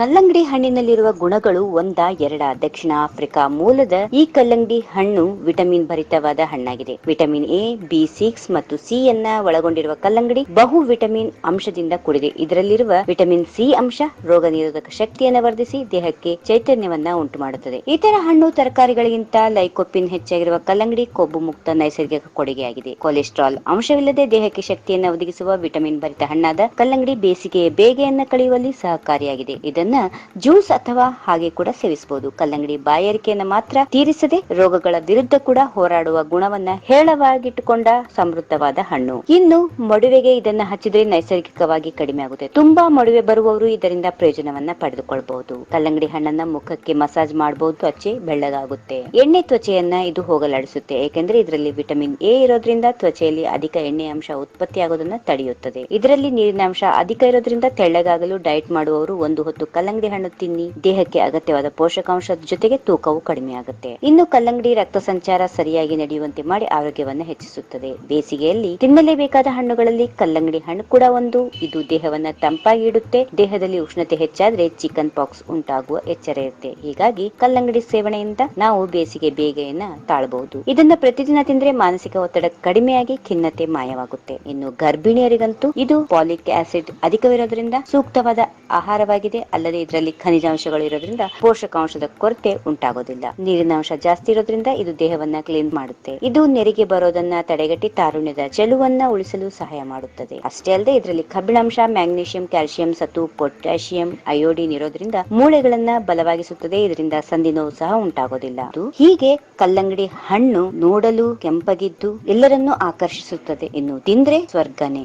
ಕಲ್ಲಂಗಡಿ ಹಣ್ಣಿನಲ್ಲಿರುವ ಗುಣಗಳು ಒಂದ, ಎರಡ. ದಕ್ಷಿಣ ಆಫ್ರಿಕಾ ಮೂಲದ ಈ ಕಲ್ಲಂಗಡಿ ಹಣ್ಣು ವಿಟಮಿನ್ ಭರಿತವಾದ ಹಣ್ಣಾಗಿದೆ. ವಿಟಮಿನ್ ಎ, ಬಿ, ಸಿಕ್ಸ್ ಮತ್ತು ಸಿ ಯನ್ನ ಒಳಗೊಂಡಿರುವ ಕಲ್ಲಂಗಡಿ ಬಹು ವಿಟಮಿನ್ ಅಂಶದಿಂದ ಕೂಡಿದೆ. ಇದರಲ್ಲಿರುವ ವಿಟಮಿನ್ ಸಿ ಅಂಶ ರೋಗ ನಿರೋಧಕ ಶಕ್ತಿಯನ್ನು ವರ್ಧಿಸಿ ದೇಹಕ್ಕೆ ಚೈತನ್ಯವನ್ನ ಉಂಟು ಮಾಡುತ್ತದೆ ಇತರ ಹಣ್ಣು ತರಕಾರಿಗಳಿಗಿಂತ ಲೈಕೋಪಿನ್ ಹೆಚ್ಚಾಗಿರುವ ಕಲ್ಲಂಗಡಿ ಕೊಬ್ಬು ಮುಕ್ತ ನೈಸರ್ಗಿಕ ಕೊಡುಗೆಯಾಗಿದೆ. ಕೊಲೆಸ್ಟ್ರಾಲ್ ಅಂಶವಿಲ್ಲದೆ ದೇಹಕ್ಕೆ ಶಕ್ತಿಯನ್ನು ಒದಗಿಸುವ ವಿಟಮಿನ್ ಭರಿತ ಹಣ್ಣಾದ ಕಲ್ಲಂಗಡಿ ಬೇಸಿಗೆಯ ಬೇಗೆಯನ್ನ ಕಳೆಯುವಲ್ಲಿ ಸಹಕಾರಿಯಾಗಿದೆ. ಇದನ್ನ ಜ್ಯೂಸ್ ಅಥವಾ ಹಾಗೆ ಕೂಡ ಸೇವಿಸಬಹುದು. ಕಲ್ಲಂಗಡಿ ಬಾಯಾರಿಕೆಯನ್ನ ಮಾತ್ರ ತೀರಿಸದೆ ರೋಗಗಳ ವಿರುದ್ಧ ಕೂಡ ಹೋರಾಡುವ ಗುಣವನ್ನ ಹೇಳವಾಗಿಟ್ಟುಕೊಂಡ ಸಮೃದ್ಧವಾದ ಹಣ್ಣು. ಇನ್ನು ಮಡುವೆಗೆ ಇದನ್ನ ಹಚ್ಚಿದ್ರೆ ನೈಸರ್ಗಿಕವಾಗಿ ಕಡಿಮೆ ಆಗುತ್ತೆ. ತುಂಬಾ ಮಡುವೆ ಬರುವವರು ಇದರಿಂದ ಪ್ರಯೋಜನವನ್ನ ಪಡೆದುಕೊಳ್ಳಬಹುದು ಕಲ್ಲಂಗಡಿ ಹಣ್ಣನ್ನ ಮುಖಕ್ಕೆ ಮಸಾಜ್ ಮಾಡಬಹುದು ತ್ವಚೆ ಬೆಳ್ಳಗಾಗುತ್ತೆ. ಎಣ್ಣೆ ತ್ವಚೆಯನ್ನ ಇದು ಹೋಗಲಾಡಿಸುತ್ತೆ. ಏಕೆಂದ್ರೆ ಇದರಲ್ಲಿ ವಿಟಮಿನ್ ಎ ಇರೋದ್ರಿಂದ ತ್ವಚೆಯಲ್ಲಿ ಅಧಿಕ ಎಣ್ಣೆ ಅಂಶ ಉತ್ಪತ್ತಿಯಾಗೋದನ್ನ ತಡೆಯುತ್ತದೆ. ಇದರಲ್ಲಿ ನೀರಿನ ಅಂಶ ಅಧಿಕ ಇರೋದ್ರಿಂದ ತೆಳ್ಳಗಾಗಲು ಡಯಟ್ ಮಾಡುವವರು ಒಂದು ಹೊತ್ತು ಕಲ್ಲಂಗಡಿ ಹಣ್ಣು ತಿನ್ನಿ, ದೇಹಕ್ಕೆ ಅಗತ್ಯವಾದ ಪೋಷಕಾಂಶದ ಜೊತೆಗೆ ತೂಕವು ಕಡಿಮೆ ಆಗುತ್ತೆ. ಇನ್ನು ಕಲ್ಲಂಗಡಿ ರಕ್ತ ಸಂಚಾರ ಸರಿಯಾಗಿ ನಡೆಯುವಂತೆ ಮಾಡಿ ಆರೋಗ್ಯವನ್ನು ಹೆಚ್ಚಿಸುತ್ತದೆ. ಬೇಸಿಗೆಯಲ್ಲಿ ತಿನ್ನಲೇಬೇಕಾದ ಹಣ್ಣುಗಳಲ್ಲಿ ಕಲ್ಲಂಗಡಿ ಹಣ್ಣು ಕೂಡ ಒಂದು. ಇದು ದೇಹವನ್ನ ತಂಪಾಗಿ ಇಡುತ್ತೆ. ದೇಹದಲ್ಲಿ ಉಷ್ಣತೆ ಹೆಚ್ಚಾದ್ರೆ ಚಿಕನ್ ಪಾಕ್ಸ್ ಉಂಟಾಗುವ ಎಚ್ಚರ ಇರುತ್ತೆ. ಹೀಗಾಗಿ ಕಲ್ಲಂಗಡಿ ಸೇವನೆಯಿಂದ ನಾವು ಬೇಸಿಗೆ ಬೇಗೆಯನ್ನ ತಾಳಬಹುದು. ಇದನ್ನ ಪ್ರತಿದಿನ ತಿಂದ್ರೆ ಮಾನಸಿಕ ಒತ್ತಡ ಕಡಿಮೆಯಾಗಿ ಖಿನ್ನತೆ ಮಾಯವಾಗುತ್ತೆ. ಇನ್ನು ಗರ್ಭಿಣಿಯರಿಗಂತೂ ಇದು ಪಾಲಿಕ್ ಆಸಿಡ್ ಅಧಿಕವಿರೋದ್ರಿಂದ ಸೂಕ್ತವಾದ ಆಹಾರವಾಗಿದೆ. ಅಲ್ಲದೆ ಇದರಲ್ಲಿ ಖನಿಜಾಂಶಗಳು ಇರೋದ್ರಿಂದ ಪೋಷಕಾಂಶದ ಕೊರತೆ ಉಂಟಾಗೋದಿಲ್ಲ. ನೀರಿನ ಅಂಶ ಜಾಸ್ತಿ ಇರೋದ್ರಿಂದ ಇದು ದೇಹವನ್ನ ಕ್ಲೀನ್ ಮಾಡುತ್ತೆ. ಇದು ನೆರಿಗೆ ಬರೋದನ್ನ ತಡೆಗಟ್ಟಿ ತಾರುಣ್ಯದ ಚೆಲುವನ್ನ ಉಳಿಸಲು ಸಹಾಯ ಮಾಡುತ್ತದೆ. ಅಷ್ಟೇ ಅಲ್ಲದೆ ಇದರಲ್ಲಿ ಕಬ್ಬಿಣಾಂಶ, ಮ್ಯಾಗ್ನೀಷಿಯಂ ಕ್ಯಾಲ್ಸಿಯಂ ಸತು ಪೊಟ್ಯಾಷಿಯಂ ಅಯೋಡಿನ್ ಇರೋದ್ರಿಂದ ಮೂಳೆಗಳನ್ನ ಬಲವಾಗಿಸುತ್ತದೆ. ಇದರಿಂದ ಸಂಧಿ ನೋವು ಸಹ ಉಂಟಾಗೋದಿಲ್ಲ. ಹೀಗೆ ಕಲ್ಲಂಗಡಿ ಹಣ್ಣು ನೋಡಲು ಕೆಂಪಗಿದ್ದು ಎಲ್ಲರನ್ನೂ ಆಕರ್ಷಿಸುತ್ತದೆ ಇನ್ನು ತಿಂದ್ರೆ ಸ್ವರ್ಗನೇ.